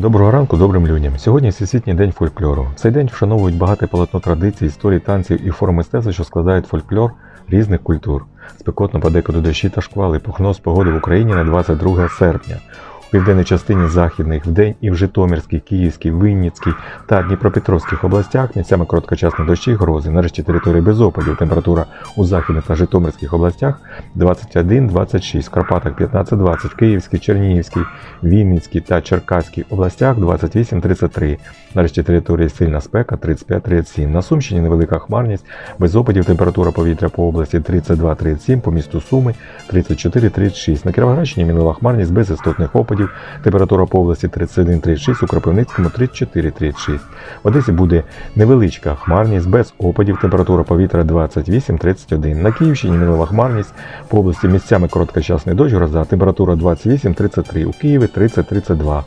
Доброго ранку добрим людям. Сьогодні Всесвітній день фольклору. Цей день вшановують багате полотно традицій, історій, танців і форм мистецтва, що складають фольклор різних культур. Спекотно подекуди дощі та шквали, пухнос погоди в Україні на 22 серпня. У південній частині західних вдень і в Житомирській, Київській, Винницькій та Дніпропетровських областях місцями короткочасні дощі, грози. Нарешті території без опадів. Температура у західних та Житомирських областях 21-26, в Карпатах 15-20, в Київській, Чернігівській, Вінницькій та Черкаській областях 28-33. Нарешті території сильна спека 35-37. На Сумщині невелика хмарність, без опадів температура повітря по області 32-37, по місту Суми 34-36. На Кіровоградщині мінлива хмарність без істотних опадів, температура по області 31-36, у Кропивницькому 34-36. В Одесі буде невеличка хмарність без опадів, температура повітря 28-31. На Київщині мінлива хмарність, по області місцями короткочасний дощ, гроза, температура 28-33, у Києві 30-32.